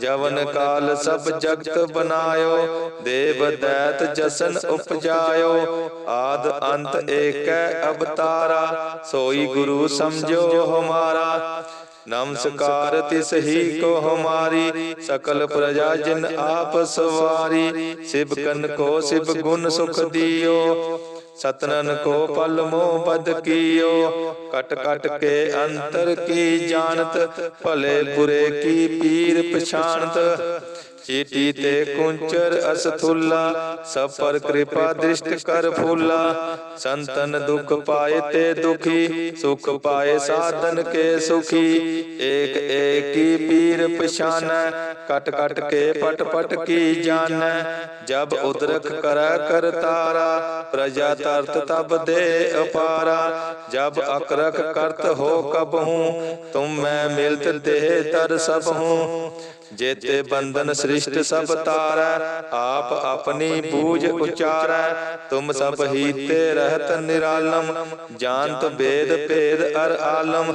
ਜਵਨ ਕਾਲ ਸਭ ਜਗਤ ਬਨਾਇਓ, ਦੇਵ ਦੈਤ ਜਸਨ ਉਪਜਾਇਓ, ਆਦ ਅੰਤ ਏਕੈ ਅਵਤਾਰਾ, ਸੋਈ ਗੁਰੂ ਸਮਝੋ ਹਮਾਰਾ। ਨਮਸਕਾਰ ਤਿਸ ਹੀ ਕੋ ਹਮਾਰੀ, ਸਕਲ ਪ੍ਰਜਾ ਜਿਨ ਆਪ ਸਵਾਰੀ ਸਿਵ ਕਨ ਕੋ ਸਿਵ ਗੁਣ ਸੁਖ ਦਿਓ। ਸਤਨਨ ਕੋ ਪਲ ਮੋਹ ਬਦ ਕੀਓ। ਕਟ ਕਟ ਕੇ ਅੰਤਰ ਕੀ ਜਾਣਤ, ਭਲੇ ਬੁਰੇ ਕੀ ਪੀਰ ਪਛਾਣਤ। ਚੀਟੀ ਤੇ ਕੁੰਚਰ ਅਸਥੁੱਲਾ, ਸਭ ਪਰ ਕਿਰਪਾ ਦ੍ਰਿਸ਼ਟ ਕਰ ਫੂਲਾ। ਸੰਤਨ ਦੁਖ ਪਾਏ ਤੇ ਦੁਖੀ, ਸੁਖ ਪਾਏ ਸਾਧਨ ਕੇ ਸੁਖੀ। ਏਕ ਏਕੀ ਪੀਰ ਪਛਾਨੈ ਕਟ ਕਟ ਕੇ ਪਟ ਪਟ ਕੀ ਜਾਣੈ? ਜਬ ਉਦਰਕ ਕਰੈ ਕਰਤਾਰਾ ਪ੍ਰਜਾ ਤਰਤ ਤਬ ਦੇ ਅਪਾਰਾ। ਜਬ ਅਕਰਖ ਕਰਤ ਹੋ ਕਬਹੂ ਤੁਮ ਮੈਂ ਮਿਲਤ ਦੇਹ ਤਰ ਸਭ ਹੂੰ। ਜੇਤੇ ਬੰਧਨ ਸ੍ਰਿਸ਼ਟ ਸਭ ਤਾਰੈ, ਆਪ ਆਪਣੀ ਬੂਝ ਉਚਾਰੈ। ਤੁਮ ਸਭ ਹੀਤੇ ਰਹਿਤ ਨਿਰਾਲਮ, ਜਾਣਤ ਵੇਦ ਭੇਦ ਅਰ ਆਲਮ।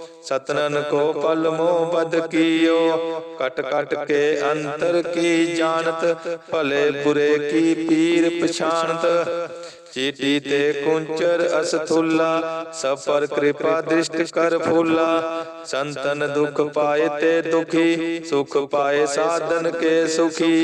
ਸਤਨਨ ਕੋ ਪਲ ਮੋ ਬਦ ਕੀਓ। ਕਟ ਕਟ ਕੇ ਅੰਤਰ ਕੀ ਜਾਣਤ, ਭਲੇ ਬੁਰੇ ਕੀ ਪੀਰ ਪਛਾਨਤ ਚੀਟੀ ਤੇ ਕੁੰਚਰ ਅਸਥੁੱਲਾ ਸਭ ਕਿਰਪਾ ਦ੍ਰਿਸ਼ਟ ਕਰ ਫੂਲਾ। ਸੰਤਨ ਦੁਖ ਪਾਏ ਤੇ ਦੁਖੀ, ਸੁਖ ਪਾਏ ਸਾਧਨ ਕੇ ਸੁਖੀ।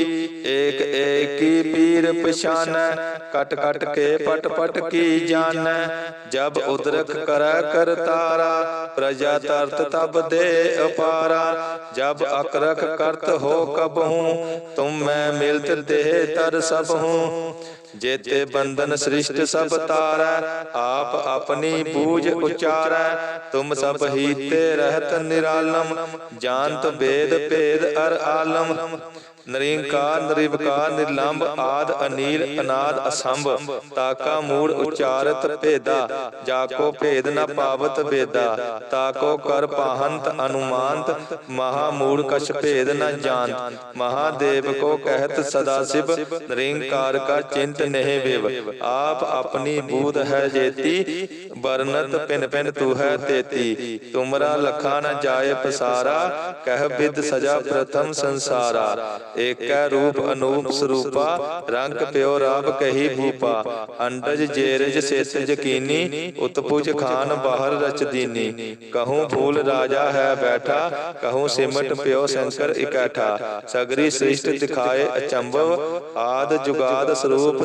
ਏਕ ਏਕ ਕੀ ਪੀਰ ਪਛਾਨੈ, ਕਟ ਕਟ ਕੇ ਪਟ ਪਟ ਕੀ ਜਾਣੈ। ਜਬ ਉਦਰਕ ਕਰੈ ਕਰਤਾਰਾ, ਪ੍ਰਜਾ ਤਰਤ ਤਬ ਦੇ ਅਪਾਰਾ, ਜਬ ਅਕਰਖ ਕਰਤ ਹੋ ਕਬ ਹੂੰ ਤੁਮ ਮੈਂ ਮਿਲਤ ਦੇਹ ਤਰ ਸਭ ਹੂੰ ਜੇਤੇ ਬੰਧਨ ਸ੍ਰਿਸ਼ਟ ਸਭ ਤਾਰੈ ਆਪ ਆਪਣੀ ਬੂਝ ਉਚਾਰੈ। ਤੁਮ ਸਭ ਹੀਤੇ ਰਹਿਤ ਨਿਰਾਲਮ। ਜਾਣਤ ਵੇਦ ਭੇਦ ਅਰ ਆਲਮ। ਨਰਿੰਕਾਰ ਨਿਰਵਕਾਰ ਨਿਰਲੰਭ ਆਦ ਅਨੀਲ ਅਨਾਦ ਅਸੰਭ। ਤਾਕਾ ਮੂੜ ਉਚਾਰਤ ਭੇਦਾ। ਜਾਕੋ ਭੇਦ ਨ ਪਾਵਤ ਵੇਦਾ ਤਾਕੋ ਕਰ ਪਾਹੰਤ ਅਨੁਮਾਨਤ। ਮਹਾ ਮੂੜ ਕਛ ਭੇਦ ਨ ਜਾਣਤ। ਮਹਾਦੇਵ ਕੋ ਕਹਿਤ ਸਦਾ ਸਿਵ ਨਿਰੰਕਾਰ ਕਾ ਚਿੰਤ ਨਹਿ ਵਿਵ ਆਪ ਆਪਣੀ ਬੂਧ ਹੈ ਜੇਤੀ ਬਰਨਤ ਪਿਨ ਪਿਨ ਤੂ ਹੈ ਤੇਤੀ ਤੁਮਰਾ ਲਖਾ ਨ ਜਾਏ ਪਸਾਰਾ ਕਹਿ ਬਿਦ ਸਜਾ ਪ੍ਰਥਮ ਸੰਸਾਰਾ ਏਕੈ ਰੂਪ ਅਨੂਪ ਸਰੂਪਾ ਰੰਗ ਪਿਓ ਰਾਬ ਕਹੀ ਭੂਪਾ ਅੰਡਜ ਜੇਰਜ ਸੇਤ ਜਕੀਨੀ ਉਤਪੁਜ ਖਾਨ ਬਾਹਰ ਰਚ ਦੀਨੀ ਕਹੂੰ ਫੂਲ ਰਾਜਾ ਹੈ ਬੈਠਾ ਕਹੂੰ ਸਿਮਟ ਪਿਓ ਸ਼ੰਕਰ ਇਕੱਠਾ ਸਗਰੀ ਸ੍ਰਿਸ਼ਟ ਦਿਖਾਏ ਅਚੰਭਵ ਆਦ ਜੁਗਾਦ ਸਰੂਪ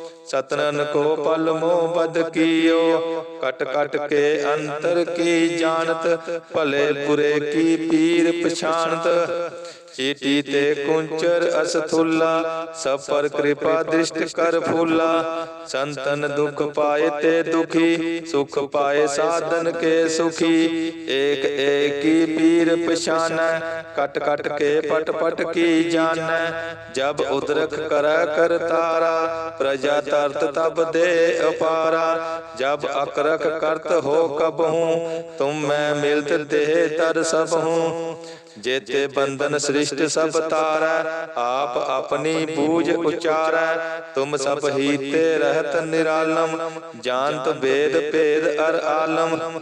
ਸਤਨਨ ਕੋ ਪਲ ਮੋ ਬਦ ਕੀਓ, ਕਟ ਕਟ ਕੇ ਅੰਤਰ ਕੀ ਜਾਣਤ, ਭਲੇ ਬੁਰੇ ਕੀ ਪੀਰ ਪਛਾਨਤ ਚੀਟੀ ਤੇ ਕੁੰਚਰ ਅਸਥੁੱਲਾ ਸਭ ਪਰ ਕਿਰਪਾ ਦ੍ਰਿਸ਼ਟ ਕਰ ਫੂਲਾ। ਸੰਤਨ ਦੁਖ ਪਾਏ ਤੇ ਦੁਖੀ, ਸੁਖ ਪਾਏ ਸਾਧਨ ਕੇ ਸੁਖੀ। ਏਕ ਏਕੀ ਪੀਰ ਪਛਾਨੈ, ਕਟ ਕਟ ਕੇ ਪਟ ਪਟ ਕੀ ਜਾਣੈ। ਜਬ ਉਦਰਖ ਕਰੈ ਕਰ ਪ੍ਰਜਾ ਤਰਤ ਤਬ ਦੇ ਅਪਾਰਾ। ਜਬ ਅਕਰਖ ਕਰਤ ਹੋ ਕਬ ਤੁਮ ਮੈਂ ਮਿਲਤ ਦੇਹ ਤਰ ਸਭ ਹੂੰ ਜੇਤੇ ਬੰਧਨ ਸ੍ਰਿਸ਼ਟ ਸਭ ਤਾਰੈ, ਆਪ ਆਪਣੀ ਬੂਝ ਉਚਾਰੈ। ਤੁਮ ਸਭ ਹੀਤੇ ਰਹਿਤ ਨਿਰਾਲਮ, ਜਾਣਤ ਵੇਦ ਭੇਦ ਅਰ ਆਲਮ।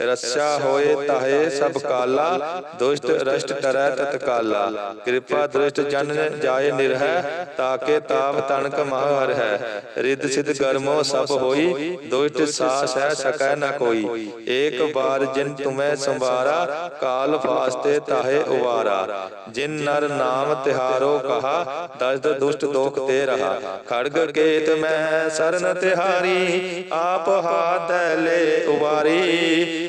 ਰੱਛਾ ਹੋਏ ਤਾਹੇ ਸਭ ਕਾਲਾ, ਦੁਸ਼ਟ ਰਸ਼ਟ ਕਰੈ ਤਤਕਾਲਾ ਕਿਰਪਾ ਦ੍ਰਿਸ਼ਟ ਜਨ ਜਾਏ ਨਿਰਹਿ, ਤਾਕੇ ਤਾਪ ਤਣਕ ਮਹ ਹੈ ਰਿੱਧ ਸਿਧ ਗਰਮੋ ਸਭ ਹੋਈ, ਦੁਸ਼ਟ ਸਾਸ ਹੈ ਸਕੈ ਨ ਕੋਈ। ਏਕ ਬਾਰ ਜਿਨ ਤੁਮੈ ਸੰਵਾਰਾ, ਕਾਲ ਫਾਸਤੇ ਤਾਹੇ ਉਵਾਰਾ। ਜਿਨ ਨਰ ਨਾਮ ਤਿਹਾਰੋ ਕਹਾ ਦਸਦ ਦੁਸ਼ਟ ਦੋਖ ਤੇ ਰਹਾ। ਖੜਗ ਕੇਤ ਮੈਂ ਸਰਨ ਤਿਹਾਰੀ, ਆਪ ਹਾਥ ਲੈ ਉਵਾਰੀ।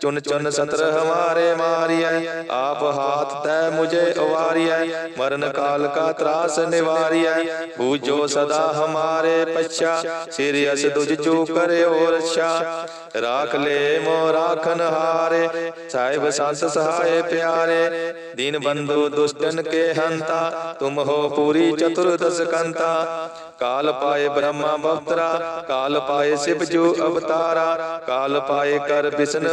ਚੁਨ ਚੁਨ ਸਤਰ ਹਮਾਰੇ ਮਾਰੀਐ ਆਪ ਹਾਥ ਤੈ ਮੁਝੇ ਉਵਾਰੀਐ ਮਰਨ ਕਾਲ ਕਾ ਤਰਾਸ ਨਿਵਾਰੀਐ ਬੂਝੋ ਸਦਾ ਹਮਾਰੇ ਪਛਾ ਸਿਰ ਅਸ ਦੁਜ ਚੂ ਕਰਿਓ ਰਛਾ ਰਾਖ ਲੈ ਮੋ ਰਾਖਨ ਹਾਰੇ ਸਾਹਿਬ ਸੰਤ ਸਹਾਏ ਪਿਆਰੇ ਦੀਨ ਬੰਧੂ ਦੁਸ਼ਟਨ ਕੇ ਹੰਤਾ ਤੁਮ ਹੋ ਪੂਰੀ ਚਤੁਰਦਸ ਕੰਤਾ ਕਾਲ ਪਾਏ ਬ੍ਰਹਮਾ ਬਵਤਰਾ ਕਾਲ ਪਾਏ ਸਿਵ ਜੋ ਅਵਤਾਰਾ ਕਾਲ ਪਾਏ ਕਰ ਬਿਸ਼ਨ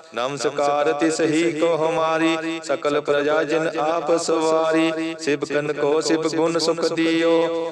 ਨਮਸਕਾਰ ਤਿਸ ਹੀ ਕੋ ਹਮਾਰੀ ਸਕਲ ਪ੍ਰਜਾ ਜਿਨ ਆਪ ਸਵਾਰੀ ਸਿਬਕਨ ਕੋ ਸਿਬ ਗੁਣ ਸੁਖ ਦਿਓ।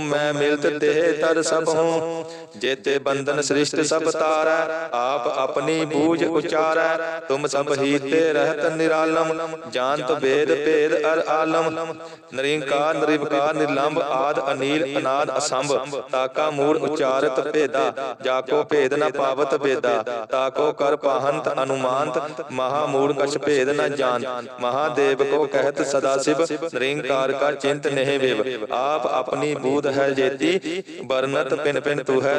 ਮੈਂ ਮਿਲਤ ਦੇਹ ਤਰ ਸਭ ਹੂੰ। ਜੇਤੇ ਬੰਧਨ ਸ੍ਰਿਸ਼ਟ ਸਭ ਤਾਰੈ, ਆਪ ਆਪਣੀ ਬੂਝ ਉਚਾਰੈ। ਤੁਮ ਸਭ ਹੀ ਰਹਿਤ ਨਿਰਾਲਮ, ਜਾਣਤ ਵੇਦ ਭੇਦ ਅਰ ਆਲਮ। ਨਿਰੰਕਾਰ ਨਿਰਵਕਾਰ ਨਿਰਲੰਭ ਆਦ ਅਨੀਲ ਅਨਾਦ ਅਸੰਭ। ਤਾਕਾ ਮੂੜ ਉਚਾਰਤ ਭੇਦਾ ਜਾਕੋ ਭੇਦ ਨ ਪਾਵਤ ਵੇਦਾ ਤਾਕੋ ਕਰ ਪਾਹੰਤ ਅਨੁਮਾਨਤ, ਮਹਾ ਮੂੜ ਕਛ ਭੇਦ ਨ ਜਾਣ ਮਹਾਦੇਵ ਕੋ ਕਹਿਤ ਸਦਾ ਸਿਵ ਨਿਰੰਕਾਰ ਕਾ ਚਿੰਤ ਨਹਿ ਵਿਵ। ਆਪ ਆਪਣੀ ਬੂਧ ਹੈ ਜੇਤੀ ਬਰਨਤ ਪਿਨ ਪਿਨ ਤੂ ਹੈ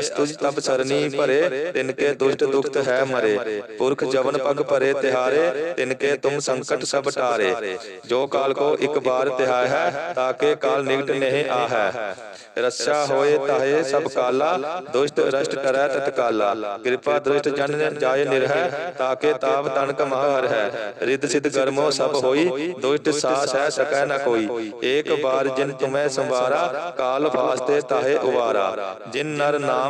ਅਸਤੁਜ ਤਬ ਸਰਨੀ ਭਰੇ ਤਿਨਕੇ ਦੁਸ਼ਟ ਦੁਖਤ ਹੈ ਮਰੇ। ਪੁਰਖ ਜਵਨ ਪਗ ਭਰੇ ਤਿਹਾਰੇ ਤਿਨਕੇ ਤੁਮ ਸੰਕਟ ਸਭ ਟਾਰੇ। ਜੋ ਕਾਲ ਕੋ ਇੱਕ ਬਾਰ ਤਿਹਾਇ ਹੈ ਤਾਕੇ ਕਾਲ ਨਿਕਟ ਨਹੀਂ ਆਹੈ। ਰੱਛਾ ਹੋਏ ਤਾਹੇ ਸਭ ਕਾਲਾ ਦੁਸ਼ਟ ਰਸ਼ਟ ਕਰੈ ਤਤਕਾਲਾ ਕਿਰਪਾ ਦ੍ਰਿਸ਼ਟ ਜਨ ਜਾਏ ਨਿਰਹਿ ਤਾਕੇ ਤਾਪ ਤਨਕ ਮਹਰ ਹੈ। ਰਿੱਧ ਸਿਧ ਕਰਮੋ ਸਭ ਹੋਈ ਦੁਸ਼ਟ ਸਾਸ ਹੈ ਸਕੈ ਨ ਕੋਈ। ਏਕ ਬਾਰ ਜਿਨ ਤੁਮੈ ਸੰਵਾਰਾ ਕਾਲ ਫਾਸਤੇ ਤਾਹੇ ਉਵਾਰਾ ਜਿਨ ਨਰ ਨਾਮ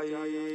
ਤੇ ਲੈ ਬਚਾਈ